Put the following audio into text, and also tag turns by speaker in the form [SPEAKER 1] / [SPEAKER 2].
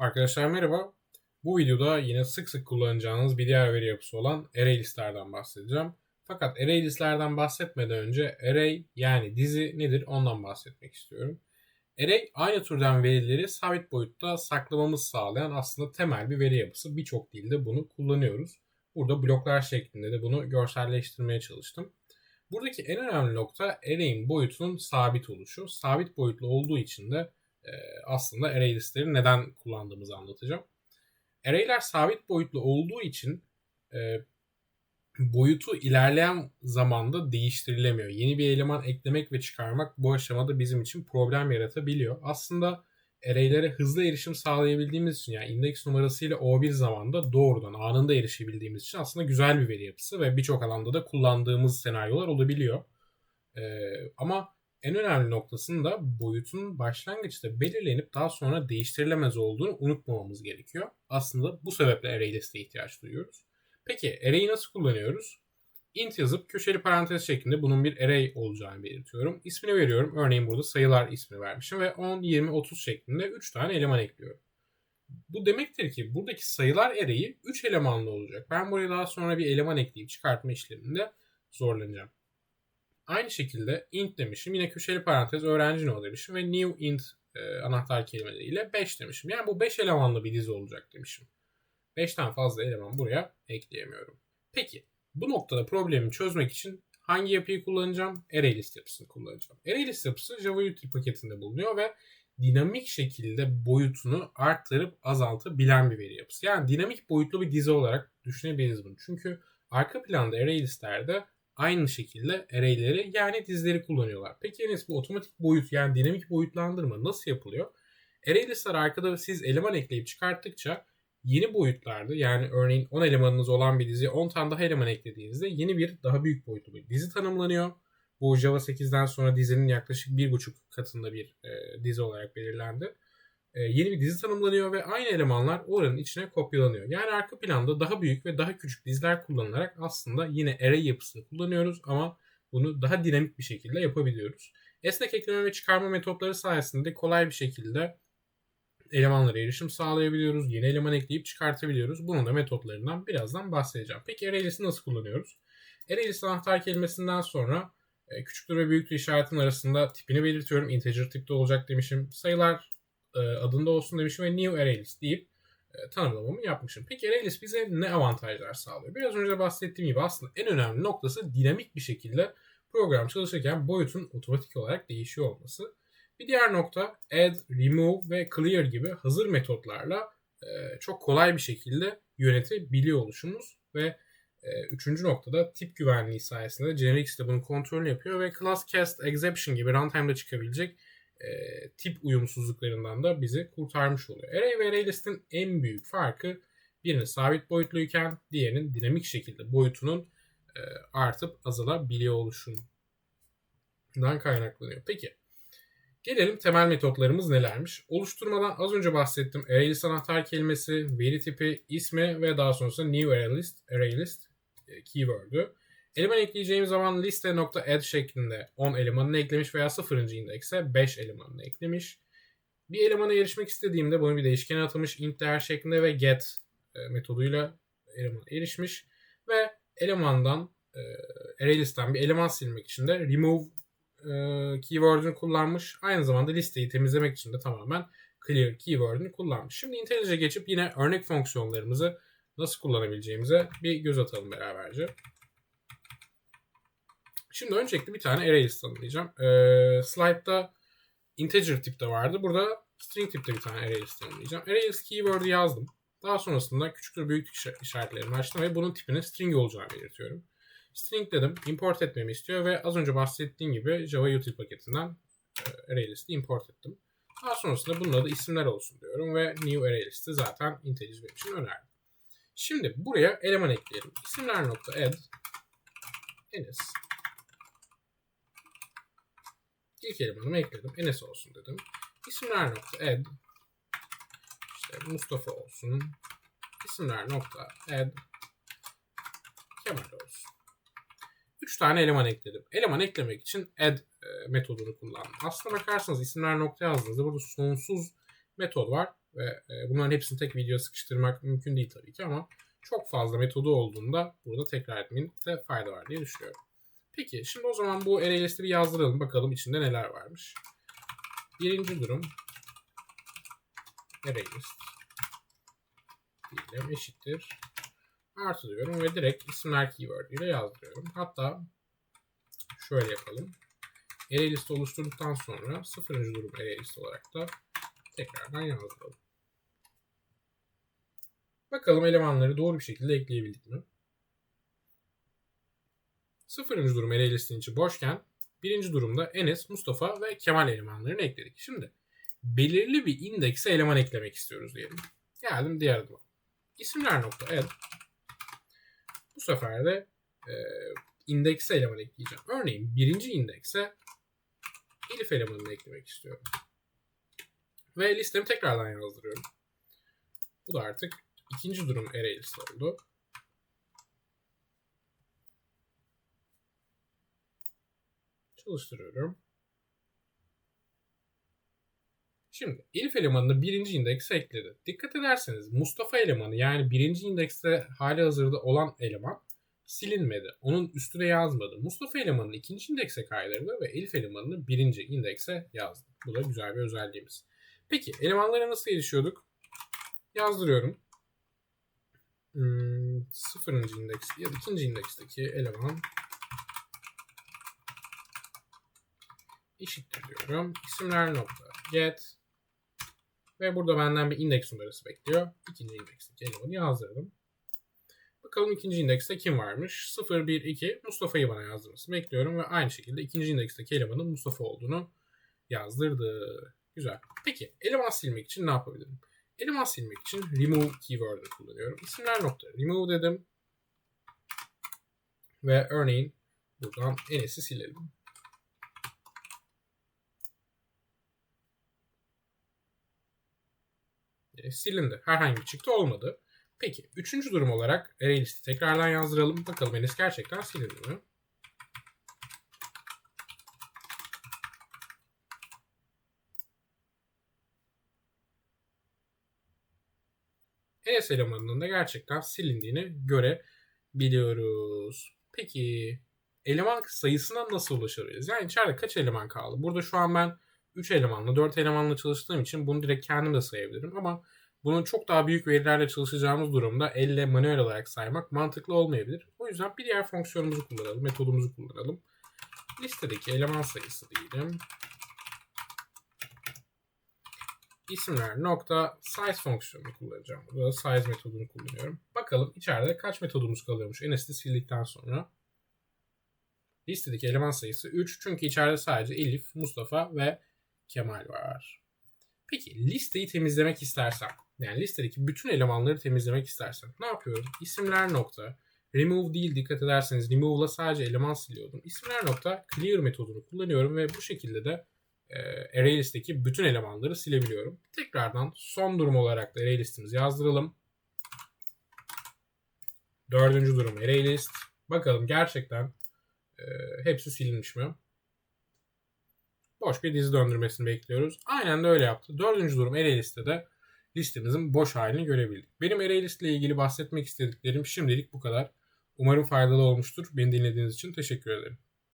[SPEAKER 1] Arkadaşlar merhaba. Bu videoda yine sık sık kullanacağınız bir diğer veri yapısı olan array listlerden bahsedeceğim. Fakat array listlerden bahsetmeden önce array yani dizi nedir ondan bahsetmek istiyorum. Array aynı türden verileri sabit boyutta saklamamızı sağlayan aslında temel bir veri yapısı. Birçok dilde bunu kullanıyoruz. Burada bloklar şeklinde de bunu görselleştirmeye çalıştım. Buradaki en önemli nokta array'in boyutunun sabit oluşu. Sabit boyutlu olduğu için de e, aslında array listleri neden kullandığımızı anlatacağım. Array'ler sabit boyutlu olduğu için e, boyutu ilerleyen zamanda değiştirilemiyor. Yeni bir eleman eklemek ve çıkarmak bu aşamada bizim için problem yaratabiliyor. Aslında array'lere hızlı erişim sağlayabildiğimiz için yani indeks numarasıyla O1 zamanda doğrudan anında erişebildiğimiz için aslında güzel bir veri yapısı ve birçok alanda da kullandığımız senaryolar olabiliyor. Ee, ama en önemli noktasının da boyutun başlangıçta belirlenip daha sonra değiştirilemez olduğunu unutmamamız gerekiyor. Aslında bu sebeple array listeye ihtiyaç duyuyoruz. Peki array'i nasıl kullanıyoruz? int yazıp köşeli parantez şeklinde bunun bir array olacağını belirtiyorum. İsmini veriyorum. Örneğin burada sayılar ismi vermişim ve 10, 20, 30 şeklinde 3 tane eleman ekliyorum. Bu demektir ki buradaki sayılar array'i 3 elemanlı olacak. Ben buraya daha sonra bir eleman ekleyip çıkartma işleminde zorlanacağım. Aynı şekilde int demişim. Yine köşeli parantez öğrenci ne demişim ve new int e, anahtar kelimeleriyle 5 demişim. Yani bu 5 elemanlı bir dizi olacak demişim. 5'ten fazla eleman buraya ekleyemiyorum. Peki bu noktada problemi çözmek için hangi yapıyı kullanacağım? ArrayList yapısını kullanacağım. ArrayList yapısı Java Util paketinde bulunuyor ve dinamik şekilde boyutunu arttırıp azaltabilen bir veri yapısı. Yani dinamik boyutlu bir dizi olarak düşünebiliriz bunu. Çünkü arka planda ArrayList'lerde aynı şekilde array'leri yani dizileri kullanıyorlar. Peki Enes bu otomatik boyut yani dinamik boyutlandırma nasıl yapılıyor? ArrayList'ler arkada siz eleman ekleyip çıkarttıkça yeni boyutlarda yani örneğin 10 elemanınız olan bir diziye 10 tane daha eleman eklediğinizde yeni bir daha büyük boyutlu bir dizi tanımlanıyor. Bu Java 8'den sonra dizinin yaklaşık 1.5 katında bir e, dizi olarak belirlendi. E, yeni bir dizi tanımlanıyor ve aynı elemanlar oranın içine kopyalanıyor. Yani arka planda daha büyük ve daha küçük diziler kullanılarak aslında yine array yapısını kullanıyoruz ama bunu daha dinamik bir şekilde yapabiliyoruz. Esnek ekleme ve çıkarma metotları sayesinde kolay bir şekilde elemanlara erişim sağlayabiliyoruz. Yeni eleman ekleyip çıkartabiliyoruz. Bunun da metotlarından birazdan bahsedeceğim. Peki ArrayList'i nasıl kullanıyoruz? ArrayList anahtar kelimesinden sonra e, küçüktür ve büyüktür işaretin arasında tipini belirtiyorum. Integer tipte olacak demişim. Sayılar e, adında olsun demişim ve new ArrayList deyip e, tanımlamamı yapmışım. Peki ArrayList bize ne avantajlar sağlıyor? Biraz önce bahsettiğim gibi aslında en önemli noktası dinamik bir şekilde program çalışırken boyutun otomatik olarak değişiyor olması. Bir diğer nokta add, remove ve clear gibi hazır metotlarla e, çok kolay bir şekilde yönetebiliyor oluşumuz ve e, üçüncü noktada tip güvenliği sayesinde Generics de bunun kontrolünü yapıyor ve class cast exception gibi runtime'da çıkabilecek e, tip uyumsuzluklarından da bizi kurtarmış oluyor. Array ve ArrayList'in en büyük farkı birinin sabit boyutluyken diğerinin dinamik şekilde boyutunun e, artıp azalabiliyor oluşundan kaynaklanıyor. Peki Gelelim temel metotlarımız nelermiş? Oluşturmadan az önce bahsettim. ArrayList anahtar kelimesi, veri tipi, ismi ve daha sonrasında new ArrayList, ArrayList e, keyword'ü. Eleman ekleyeceğim zaman liste.add şeklinde 10 elemanını eklemiş veya 0. indekse 5 elemanını eklemiş. Bir elemana erişmek istediğimde bunu bir değişkene atamış int değer şeklinde ve get e, metoduyla elemana erişmiş. Ve elemandan e, ArrayList'ten bir eleman silmek için de remove e, keyword'ünü kullanmış. Aynı zamanda listeyi temizlemek için de tamamen clear keyword'ünü kullanmış. Şimdi IntelliJ'e geçip yine örnek fonksiyonlarımızı nasıl kullanabileceğimize bir göz atalım beraberce. Şimdi öncelikle bir tane array tanımlayacağım. Ee, slide'da integer tipte vardı. Burada string tipte bir tane array tanımlayacağım. Array list keyword'ü yazdım. Daha sonrasında küçüktür büyüklük işaretlerini açtım ve bunun tipinin string olacağını belirtiyorum. String dedim. Import etmemi istiyor ve az önce bahsettiğim gibi Java util paketinden e, array list'i import ettim. Daha sonrasında bunun adı isimler olsun diyorum ve new array list'i zaten IntelliJ benim için önerdi. Şimdi buraya eleman ekleyelim. İsimler nokta add Enes. İlk elemanımı ekledim. Enes olsun dedim. İsimler nokta add işte Mustafa olsun. İsimler nokta add Kemal olsun. 3 tane eleman ekledim. Eleman eklemek için add e, metodunu kullandım. Aslına bakarsanız isimler nokta yazdığınızda burada sonsuz metod var. Ve e, bunların hepsini tek video sıkıştırmak mümkün değil tabii ki ama çok fazla metodu olduğunda burada tekrar etmekte fayda var diye düşünüyorum. Peki şimdi o zaman bu bir yazdıralım bakalım içinde neler varmış. Birinci durum array list diyelim eşittir artı diyorum ve direkt isimler keyword ile yazdırıyorum. Hatta şöyle yapalım. Array list oluşturduktan sonra sıfırıncı durum array list olarak da tekrardan yazdıralım. Bakalım elemanları doğru bir şekilde ekleyebildik mi? Sıfırıncı durum array listin içi boşken birinci durumda Enes, Mustafa ve Kemal elemanlarını ekledik. Şimdi belirli bir indekse eleman eklemek istiyoruz diyelim. Geldim diğer adıma. İsimler nokta add. Bu sefer de e, indekse eleman ekleyeceğim. Örneğin birinci indekse Elif elemanını eklemek istiyorum. Ve listemi tekrardan yazdırıyorum. Bu da artık ikinci durum array list oldu. Çalıştırıyorum. Şimdi Elif elemanını birinci indekse ekledi. Dikkat ederseniz Mustafa elemanı yani birinci indekste hali hazırda olan eleman silinmedi. Onun üstüne yazmadı. Mustafa elemanını ikinci indekse kaydırdı ve Elif elemanını birinci indekse yazdı. Bu da güzel bir özelliğimiz. Peki elemanlara nasıl erişiyorduk? Yazdırıyorum. Hmm, sıfırıncı indeks ya da ikinci indeksteki eleman eşittir diyorum. İsimler nokta get ve burada benden bir indeks numarası bekliyor. İkinci indeksteki elemanı yazdırdım. Bakalım ikinci indekste kim varmış? 0, 1, 2 Mustafa'yı bana yazdırmasını bekliyorum ve aynı şekilde ikinci indeksteki elemanın Mustafa olduğunu yazdırdı. Güzel. Peki eleman silmek için ne yapabilirim? Eleman silmek için remove keyword'ı kullanıyorum. İsimler nokta remove dedim. Ve örneğin buradan Enes'i silelim. E, silindi. Herhangi bir çıktı olmadı. Peki üçüncü durum olarak array listi tekrardan yazdıralım. Bakalım Enes gerçekten silindi mi? Enes elemanının da gerçekten silindiğini görebiliyoruz. Peki eleman sayısına nasıl ulaşabiliriz? Yani içeride kaç eleman kaldı? Burada şu an ben 3 elemanla 4 elemanla çalıştığım için bunu direkt kendim de sayabilirim ama bunun çok daha büyük verilerle çalışacağımız durumda elle manuel olarak saymak mantıklı olmayabilir. O yüzden bir diğer fonksiyonumuzu kullanalım, metodumuzu kullanalım. Listedeki eleman sayısı diyelim. isimler nokta size fonksiyonunu kullanacağım. Burada size metodunu kullanıyorum. Bakalım içeride kaç metodumuz kalıyormuş Enes'i sildikten sonra. Listedeki eleman sayısı 3 çünkü içeride sadece Elif, Mustafa ve Kemal var. Peki listeyi temizlemek istersem, yani listedeki bütün elemanları temizlemek istersem ne yapıyorum? İsimler nokta, remove değil dikkat ederseniz remove'la sadece eleman siliyordum. İsimler nokta clear metodunu kullanıyorum ve bu şekilde de e, array listeki bütün elemanları silebiliyorum. Tekrardan son durum olarak da array listimizi yazdıralım. Dördüncü durum array list. Bakalım gerçekten e, hepsi silinmiş mi? Boş bir dizi döndürmesini bekliyoruz. Aynen de öyle yaptı. Dördüncü durum array listede listemizin boş halini görebildik. Benim array ile ilgili bahsetmek istediklerim şimdilik bu kadar. Umarım faydalı olmuştur. Beni dinlediğiniz için teşekkür ederim.